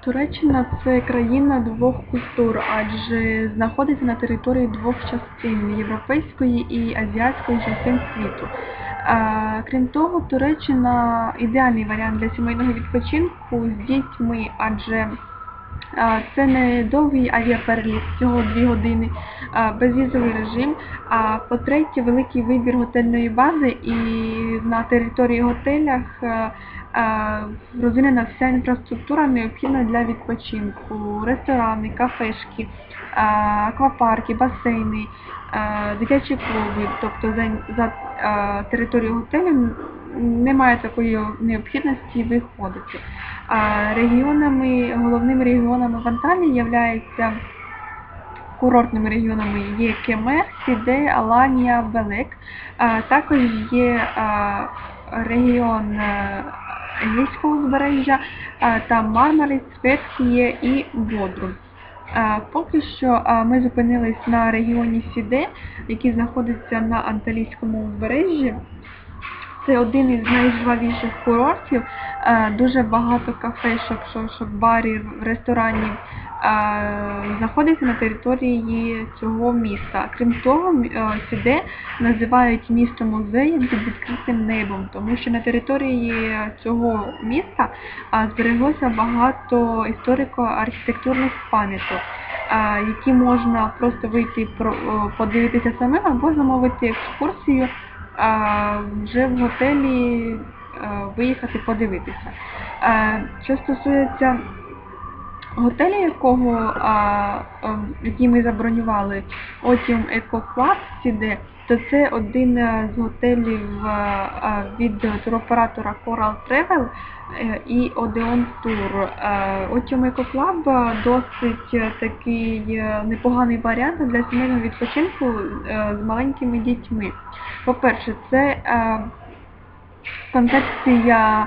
Туреччина це країна двох культур, адже знаходиться на території двох частин європейської і азіатської частин світу. Крім того, Туреччина ідеальний варіант для сімейного відпочинку з дітьми, адже це не довгий авіапереліт, всього 2 години, безвізовий режим. А по-третє, великий вибір готельної бази і на території готелях розвинена вся інфраструктура необхідна для відпочинку, ресторани, кафешки, е, аквапарки, басейни, е, дитячі клуби. Тобто за, за е, територію готелю немає такої необхідності виходити. Регіонами, головними регіонами в Анталії являються курортними регіонами є Кемер, Сіде, Аланія, Белек. Також є регіон е, Егейського узбережжя, а, там Мармарис, Фетхіє і Бодрум. Поки що ми зупинились на регіоні Сіде, який знаходиться на Анталійському узбережжі. Це один із найжвавіших курортів, е, дуже багато кафешок, шошок, барів, ресторанів е, знаходиться на території цього міста. Крім того, е, називають місто музеєм під відкритим небом, тому що на території цього міста збереглося багато історико-архітектурних пам'яток, які можна просто вийти подивитися самим або замовити екскурсію вже в готелі виїхати подивитися. Що стосується готелю, якого, ем, який ми забронювали, Otium Eco Club Сіде, то це один е, з готелів е, е, від туроператора Coral Travel і Odeon Tour. Otium Eco Club досить такий непоганий варіант для сімейного відпочинку з маленькими дітьми. По-перше, це концепція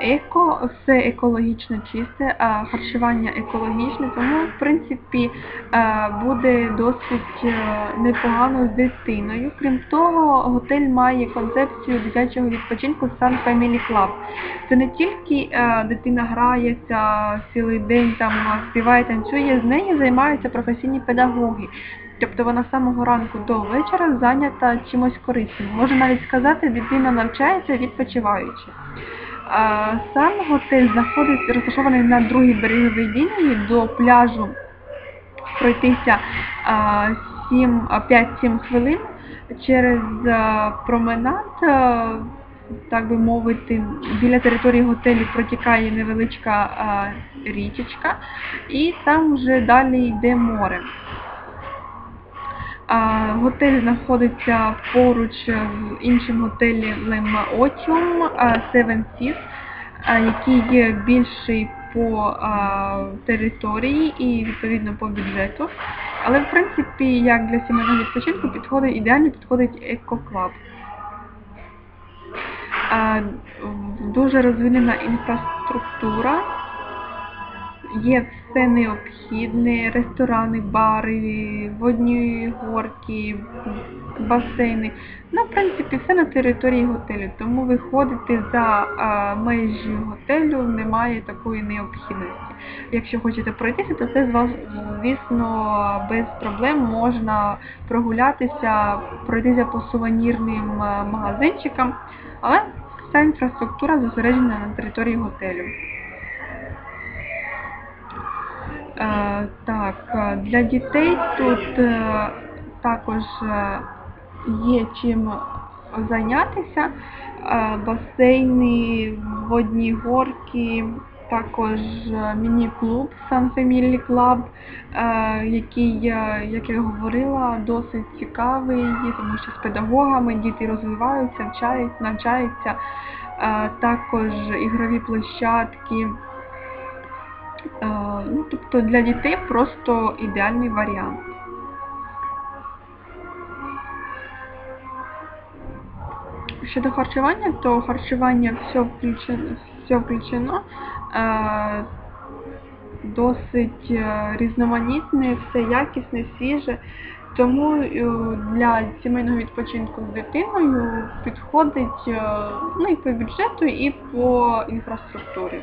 еко, все екологічно чисте, а харчування екологічне, тому в принципі е, буде досить е, непогано з дитиною. Крім того, готель має концепцію дитячого відпочинку Sun Family Club. Це не тільки е, дитина грається цілий день, там співає, танцює, з нею займаються професійні педагоги. Тобто вона з самого ранку до вечора зайнята чимось корисним. Можна навіть сказати, дитина навчається відпочиваючи. Сам готель знаходиться розташований на другій береговій лінії до пляжу пройтися а, 7, а, 5-7 хвилин через променад, так би мовити, біля території готелю протікає невеличка річечка, і там вже далі йде море. Готель знаходиться поруч з іншим готелем Otium а, Seven Seas, який є більший по території і відповідно по бюджету. Але в принципі, як для сімейного відпочинку, підходить ідеально підходить Club. Дуже розвинена інфраструктура є все необхідне, ресторани, бари, водні горки, басейни. Ну, в принципі, все на території готелю, тому виходити за а, межі готелю немає такої необхідності. Якщо хочете пройтися, то це звісно, без проблем можна прогулятися, пройтися по сувенірним магазинчикам, але вся інфраструктура зосереджена на території готелю. Так, е, для дітей тут е, також е, є чим зайнятися. Басейни, водні горки, також міні-клуб Sun Family Club, який, як я говорила, досить цікавий, тому що з педагогами діти розвиваються, вчають, навчаються. Е, Також ігрові площадки. Е, Ну, тобто для дітей просто ідеальний варіант. Щодо харчування, то харчування все включено, все включено е, досить е, різноманітне, все якісне, свіже. Тому е, для сімейного відпочинку з дитиною підходить ну, і по бюджету, і по інфраструктурі.